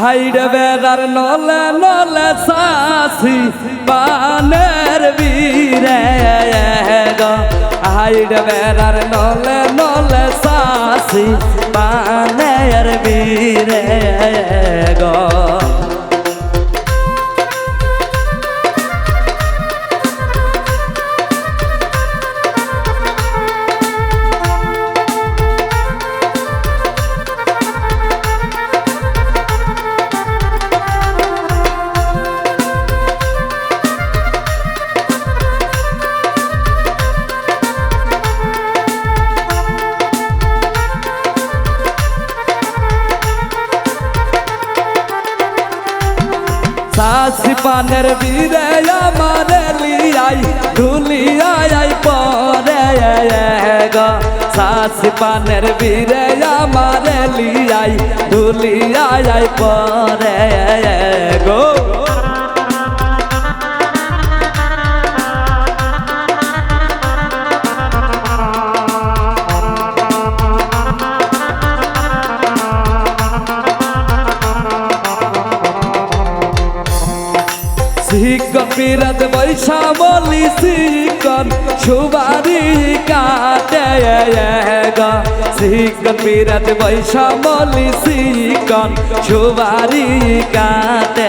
হাইডে বেদার নলে নলে সাসি বানের বীরে হাইডে বেদার নলে নলে সাসি বানের বীরে গো। সাসি পানের বীরে আমার লিয়াই, দুলিয়াই পরে গো সাসি পানের বীরে আমার লিয়াই, দুলিয়াই পরে গো শিকন বিরাত বৈশা বলি শিকন, সুবারি কাটে গা শিকন বিরাত বৈশা বলি শিকন, সুবারি কাটে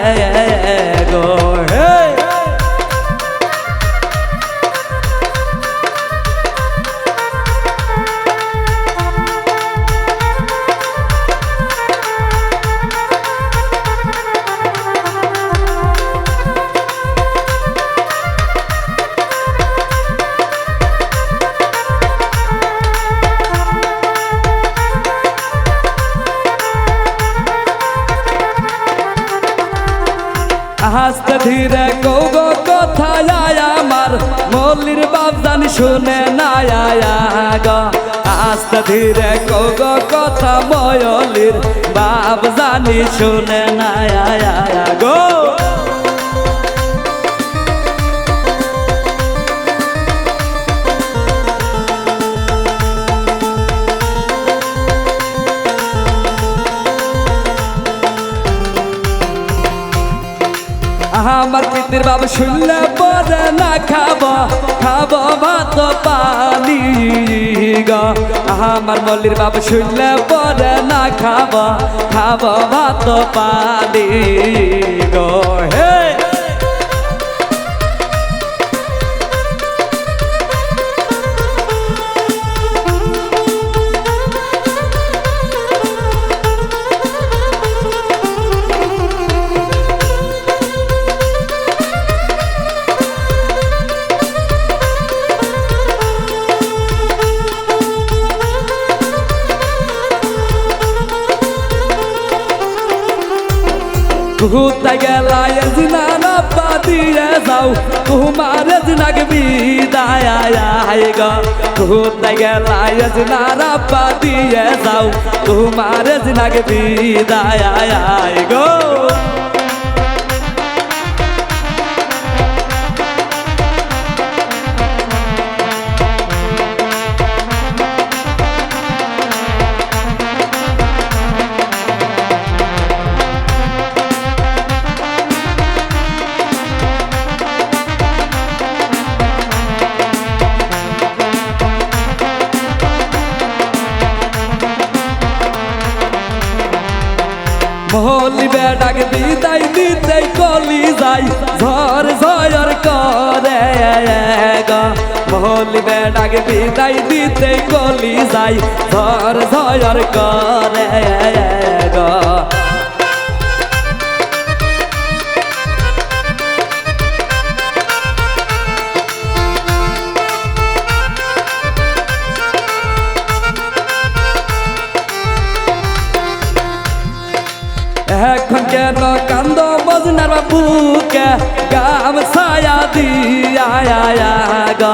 হাসতে ধীরে কৌগ কথা আমার। মল্লির বাপ জানি শুনে না আস্তে ধীরে কৌগো কথা ময়লির বাপ শুনে না গো পিতির বাবা শুনলে পরে না খাব খাব ভাত, পানি গা। আমার মল্লির বাবা শুনলে পরে না খাব খাব ভাত, পানি গো। ঘুরতে গেলায় জিনানা পা দিয়ে যাও তোমার জিনাক বিদায় গা ঘুরতে গেলায় জিনানা পা দিয়ে যাও তোমার জিনাক বিদায় গো মহলি বেডাক বিদায় দিতে কলি যাই ঝর ঝর করে মহলি বেডাক বিদায় দিতে কলি যাই ঝর ঝর করে এখন কেন কান্দ বজনার বাবুকে গাম ছায়া দিয়া গো।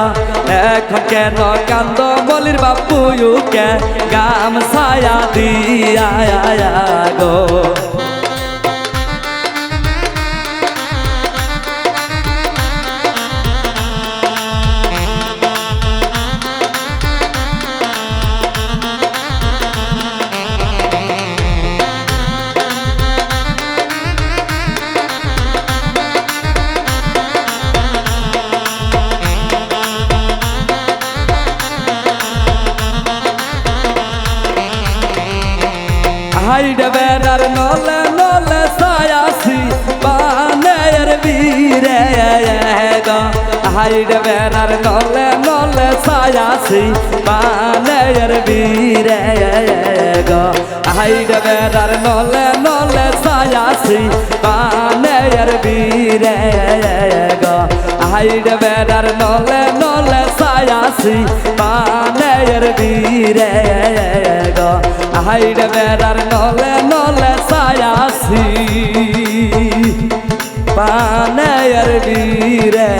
এখন কেন কান্দ বলির বাবুকে গাম ছায়া দিয়া গো। হাইড বেড়ার নলে নলে সায়াসি বানের বীরে হাইড বেড়ার নলে নলে সায়াসি বানের বীরে হাইড বেড়ার নলে নলে সায়াসি বানের বীরে হাইড বেড়ার নলে নলে সায়াসি বানের বীরে গো হাইড বেড়ার নলে নলে সায়াসি পানের বীরে